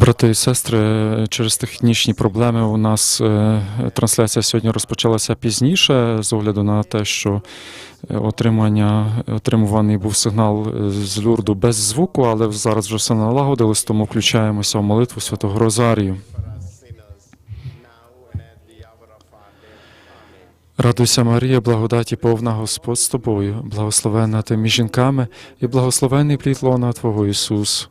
Брати і сестри, через технічні проблеми у нас е, трансляція сьогодні розпочалася пізніше з огляду на те, що е, отримання отримуваний був сигнал е, з люрду без звуку, але зараз вже все налагодилось, тому включаємося в молитву Святого Розарію. Радуйся, Марія, благодаті повна Господь з тобою, благословенна ти між жінками, і благословений плід лона Твого Ісус.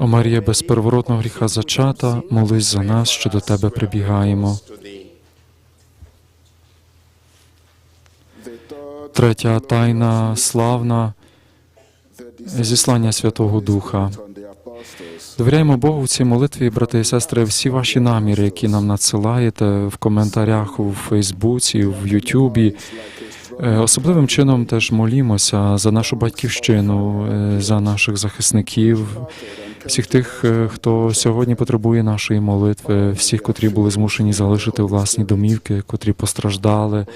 О Марія, без первородного гріха зачата, молись за нас, що до тебе прибігаємо. Третя тайна славна зіслання Святого Духа. Довіряємо Богу в цій молитві, брати і сестри, всі ваші наміри, які нам надсилаєте в коментарях у Фейсбуці, в Ютубі. Е, Особливим чином теж молімося за нашу батьківщину, е, за наших захисників, всіх тих, е, хто сьогодні потребує нашої молитви, всіх, котрі були змушені залишити власні домівки, котрі постраждали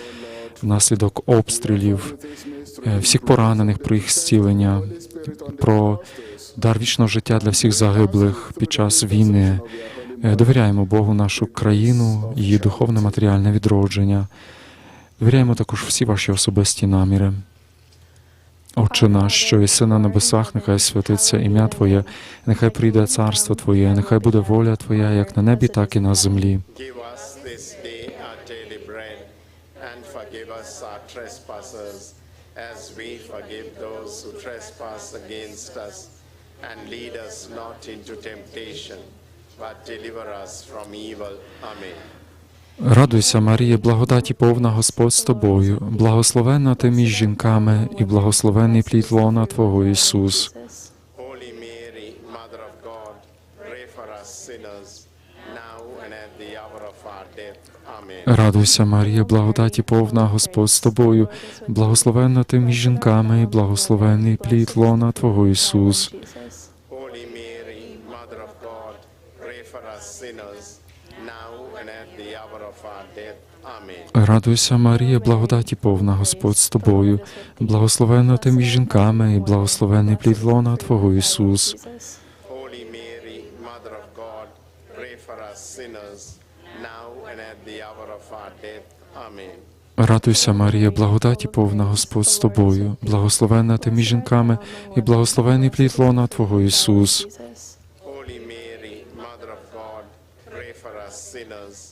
внаслідок обстрілів, всіх поранених про їх зцілення, про дар вічного життя для всіх загиблих під час війни. Довіряємо Богу нашу країну, її духовне матеріальне відродження. Довіряємо також всі ваші особисті наміри. Отче наш, що єси на небесах, нехай святиться ім'я Твоє, нехай прийде царство Твоє, нехай буде воля Твоя, як на небі, так і на землі. Amen. Радуйся, Марія, благодаті повна Господь з тобою, благословенна ти між жінками, і благословений плід лона Твого Ісус. Радуйся, Марія, благодаті повна Господь з тобою, благословенна ти між жінками, і благословений плід лона Твого Ісус. Holy Mary, Mother of God, pray for us sinners, now and at the hour of our death. Amen. Радуйся, Марія, благодаті повна Господь з тобою, благословенна ти між жінками, і благословений плід лона Твого Ісус. Радуйся, Марія, благодаті повна Господь з тобою, благословенна ти між жінками, і благословений плід лона Твого Ісус. Holy Mary, Mother of God, pray for us sinners,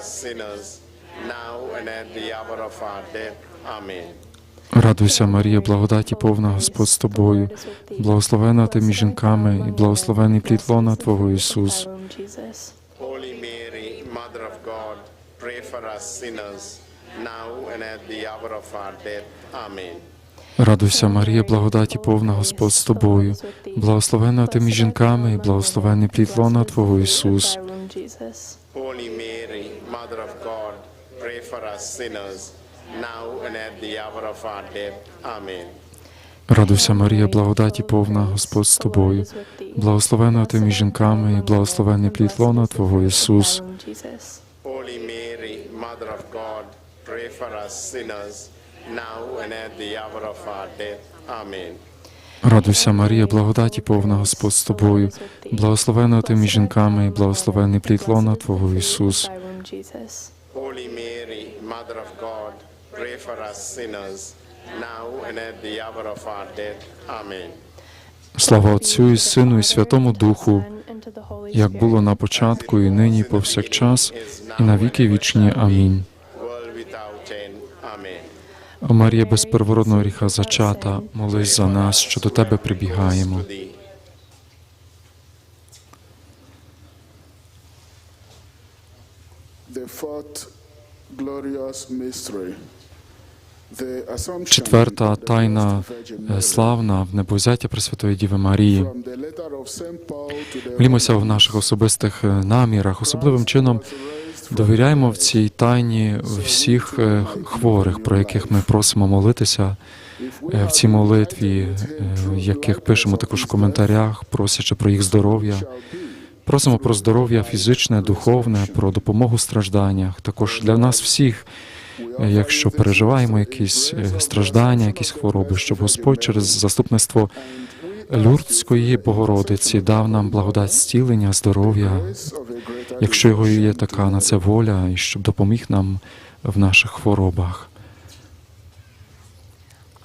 us sinners, now and at the hour of our death. Amen. Радуйся, Марія, благодаті повна Господь з тобою, благословена ти між жінками, і благословений плід лона Твого Ісус. Holy Mary, Mother of God, pray for us sinners, now and at the hour of our death. Amen. Радуйся, Марія, благодаті повна Господь з тобою, благословена ти між жінками, і благословений плід лона Твого Ісус. Holy Mary, Mother of God, pray for us sinners, now and at the hour of our death. Amen. Радуйся, Марія, благодаті повна Господь з тобою, благословена ти між жінками, і благословений плід лона Твого Ісус. Holy Mary, Mother of God, pray for us sinners, now and at the hour of our death. Amen. Радуйся, Марія, благодаті повна Господь з тобою, благословена ти між жінками, і благословений плід лона Твого Ісус. Holy Mary, Mother of God, pray for us sinners, now and at the hour of our death. Amen. Слава Отцю і Сину, і Святому Духу, як було на початку, і нині, і повсякчас, і на віки вічні. Амінь. О Марія, без первородного гріха зачата, молись за нас, що до Тебе прибігаємо. Четверта тайна е, славна в небозяття Пресвятої Діви Марії. Молімося в наших особистих е, намірах, особливим чином довіряємо в цій тайні всіх е, хворих, про яких ми просимо молитися в цій молитві, яких пишемо також в коментарях, просячи про їх здоров'я. Просимо про здоров'я фізичне, духовне, про допомогу в стражданнях. Також для нас всіх, е, якщо переживаємо якісь е, страждання, якісь хвороби, щоб Господь через заступництво Люрдської Богородиці дав нам благодать зцілення, здоров'я, якщо його є така на це воля, і щоб допоміг нам в наших хворобах.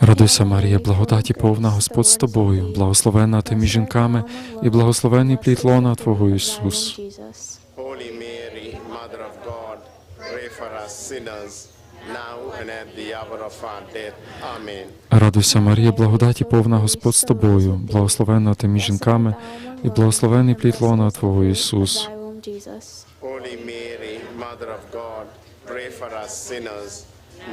Радуйся, Марія, благодаті повна Господь з тобою, благословена ти між жінками, і благословений плід лона Твого Ісус. Радуйся, Марія, благодаті повна Господь з тобою, благословена ти між жінками, і благословений плід лона Твого Ісус. Holy Mary, Mother of God, pray for us sinners,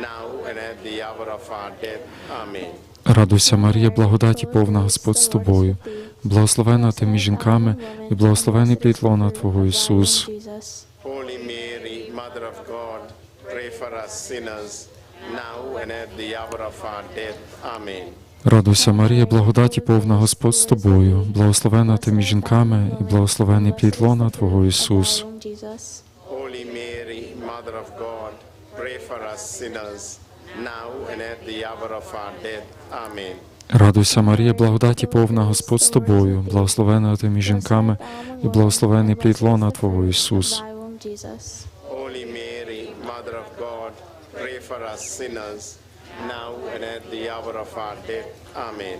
now and at the hour of our death. Amen. Радуйся, Марія, благодаті повна Господь з тобою, благословена ти між жінками, і благословений плід лона Твого Ісус. Радуйся, Марія, благодаті повна Господь з тобою, благословена ти між жінками, і благословений плід лона Твого Ісус. Holy Mary, Mother of God, pray for us sinners, now and at the hour of our death. Amen. Радуйся, Марія, благодаті повна Господь з тобою, благословена ти між жінками, і благословений плід лона Твого Ісус. Holy Mary, Mother of God, pray for us sinners, now and at the hour of our death. Amen.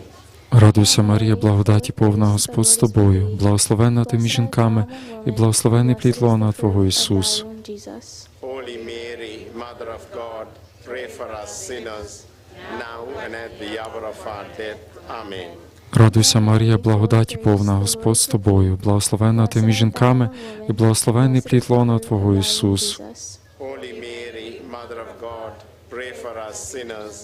Радуйся, Марія, благодаті повна Господь з тобою, благословена ти між жінками, і благословений плід лона Твого Ісус. Holy Mary, Mother of God, pray for us sinners, now and at the hour of our death. Amen. Радуйся, Марія, благодаті повна Господь з тобою, благословена ти між жінками, і благословений плід лона Твого Ісус. Holy Mary, Mother of God, pray for us sinners,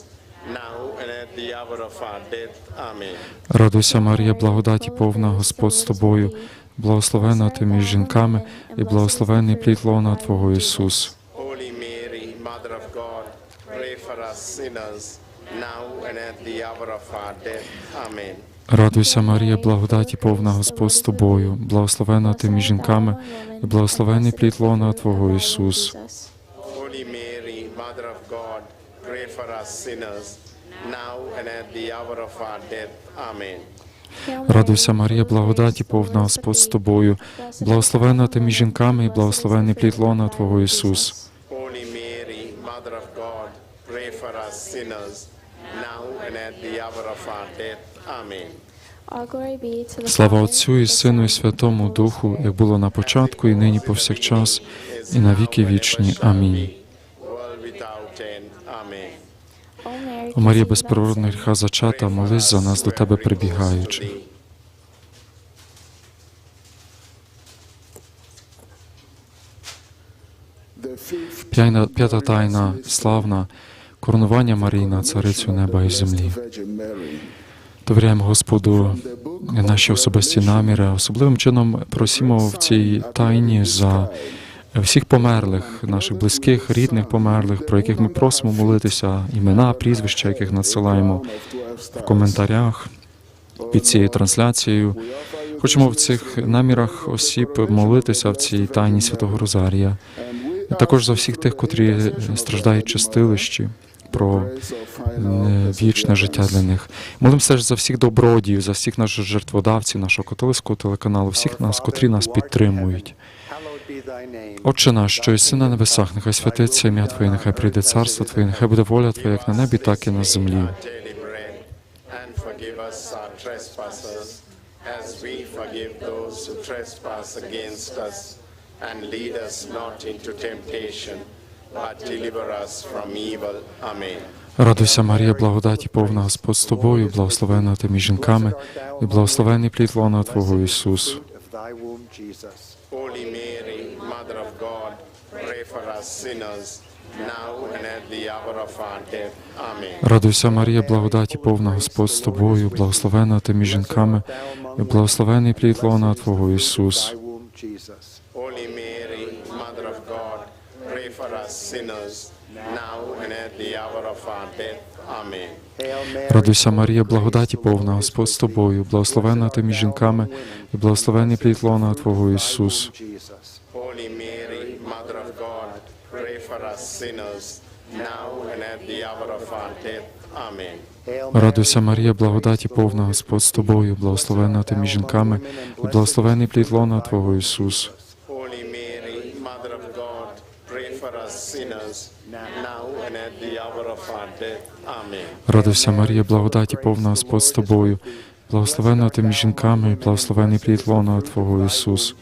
now and at the hour of our death. Amen. Радуйся, Марія, благодаті повна Господь з тобою, благословена ти між жінками, і благословений плід лона Твого Ісус. Holy Mary, Mother of God, pray for us sinners, now and at the hour of our death. Amen. Радуйся, Марія, благодаті повна Господь з тобою, благословена ти між жінками, і благословений плід лона Твого Ісус. Holy Mary, Mother of God, pray for us sinners, now and at the hour of our death. Amen. Радуйся, Марія, благодаті повна Господь з тобою, благословена ти між жінками і благословений плід лона Твого Ісус. Holy Mary, Mother of God, pray for us sinners, now and at the hour of our death. Amen. Слава Отцю і Сину, і Святому Духу, як було на початку, і нині повсякчас, і на віки вічні. Амінь. О Марія, безперервного гріха зачата, молись за нас до Тебе прибігаючи. П'ята тайна славна, коронування Марії на царицю неба і землі. Довіряємо Господу наші особисті наміри. Особливим чином просимо в цій тайні за всіх померлих, наших близьких, рідних померлих, про яких ми просимо молитися, імена, прізвища, яких надсилаємо в коментарях під цією трансляцією. Хочемо в цих намірах осіб молитися в цій тайні Святого Розарія. Також за всіх тих, котрі страждають чистилищі, про е, вічне життя для них. Молимося за всіх добродіїв, за всіх наших жертводавців, нашого католицького телеканалу, всіх нас, котрі нас підтримують. Отче наш, що єси на небесах, нехай святиться ім'я Твоє, нехай прийде царство Твоє, нехай буде воля Твоя, як на небі, так і на землі. And lead us not into temptation, but deliver us from evil. Amen. Радуйся, Марія, благодаті повна Господь з тобою, благословена ти між жінками, і благословений плід лона Твого Ісус. Holy Mary, Mother of God, pray for us sinners, now and at the hour of our death. Amen. Радуйся, Марія, благодаті повна Господь з тобою, благословена ти між жінками, і благословений плід лона Твого Ісус. Thy womb, Jesus. Holy Mary, Mother of God, pray for us sinners, now and at the hour of our death. Amen. Радуйся, Марія, благодаті повна Господь з тобою, благословена ти між жінками, і благословений плід лона Твого Ісус. Holy Mary, Mother of God, pray for us sinners, now and at the hour of our death. Amen. Радуйся, Марія, благодаті повна Господь з тобою, благословена ти між жінками, і благословений плід лона Твого Ісус. Holy Mary, Mother of God, pray for us sinners, now and at the hour of our death. Радуйся, Марія, благодаті повна Господь з тобою, благословена ти між жінками, і благословений плід лона Твого Ісус.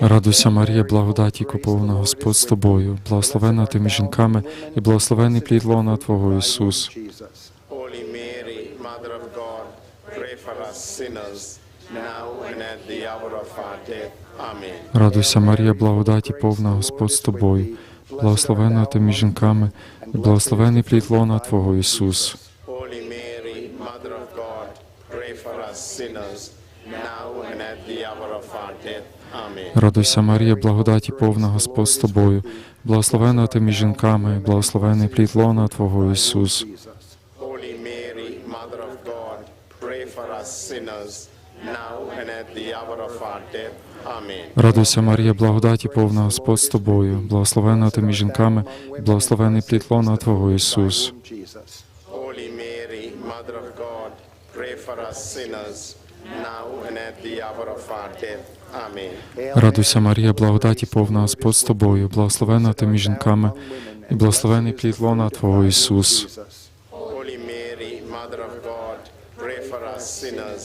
Радуйся, Марія, благодаті повна Господь з тобою, благословена ти між жінками, і благословений плід лона Твого Ісус. Now and at the hour of our death. Радуйся, Марія, благодаті повна Господь з тобою, благословена ти між жінками, і благословений плід лона Твого Ісус. Радуйся, Марія, благодаті повна Господь з тобою, благословена ти між жінками, і благословений плід лона Твого Ісус. Now and at the hour of our death. Радуйся, Марія, благодаті повна Господь з тобою, благословена ти між жінками, і благословений плід лона Твого Ісус. Радуйся, Марія, благодаті повна Господь з тобою, благословена ти між жінками, і благословений плід лона Твого Ісус. Holy Mary, Mother of God, pray for us sinners,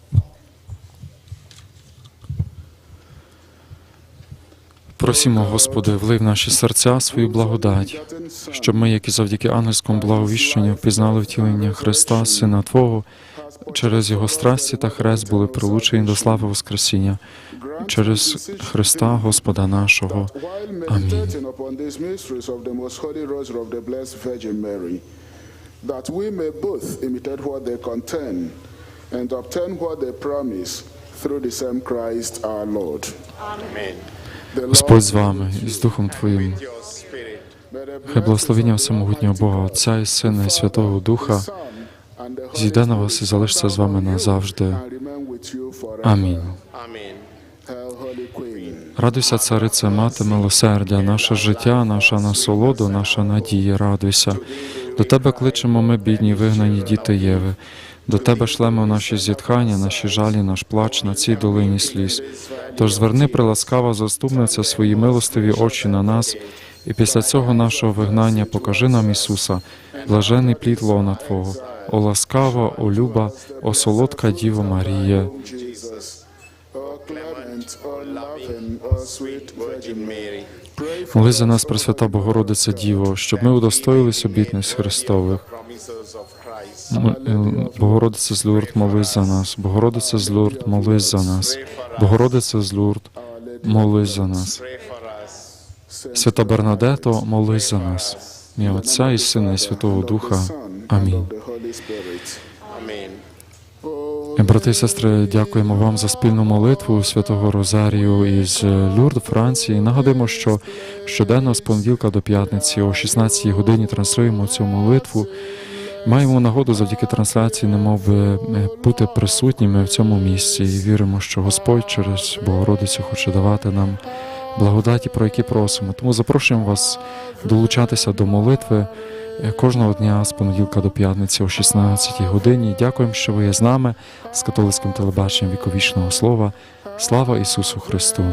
Просімо, Господи, влив в наші серця свою благодать, щоб ми, як і завдяки ангельському благовіщенню, впізнали втілення Христа, Сина Твого, через Його страсті та хрест були прилучені до слави Воскресіння, через Христа Господа нашого. While meditating upon these mysteries of the most holy rosary of the Blessed Virgin Mary, that we may both imitate what they contain and obtain what they promise through the same Christ our Lord. Amen. Господь з вами і з Духом Твоїм. Хай благословення всемогутнього Бога, Отця і Сина і Святого Духа зійде на вас і залишиться з вами назавжди. Амінь. Радуйся, царице, мати милосердя, наше життя, наша насолода, наша надія, радуйся. До тебе кличемо ми, бідні, вигнані діти Єви. До тебе шлемо наші зітхання, наші жалі, наш плач на цій долині сліз. Тож зверни, приласкава заступниця, свої милостиві очі на нас, і після цього нашого вигнання покажи нам Ісуса, блажений плід лона Твого, о ласкава, о люба, о солодка Діво Марія. Моли за нас, Пресвята Богородиця Діво, щоб ми удостоїлись обітниць Христових. Богородиця з Лурд, молись за нас. Богородиця з Лурд, молись за нас. Богородиця з Лурд, молись за нас. Свята Бернадето, молись за нас. Ім'я Отця і Сина і Святого Духа. Амінь. Брати і сестри, дякуємо вам за спільну молитву Святого Розарію із Люрд, Франції. Нагадуємо, що щоденно з понеділка до п'ятниці о 16 годині транслюємо цю молитву. Маємо нагоду завдяки трансляції, немов би, е, бути присутніми в цьому місці і віримо, що Господь через Богородицю хоче давати нам благодаті, про які просимо. Тому запрошуємо вас долучатися до молитви е, кожного дня з понеділка до п'ятниці о 16 годині. Дякуємо, що ви є з нами з католицьким телебаченням віковічного слова. Слава Ісусу Христу!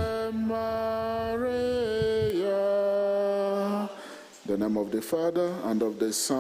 The name of the Father and of the Son.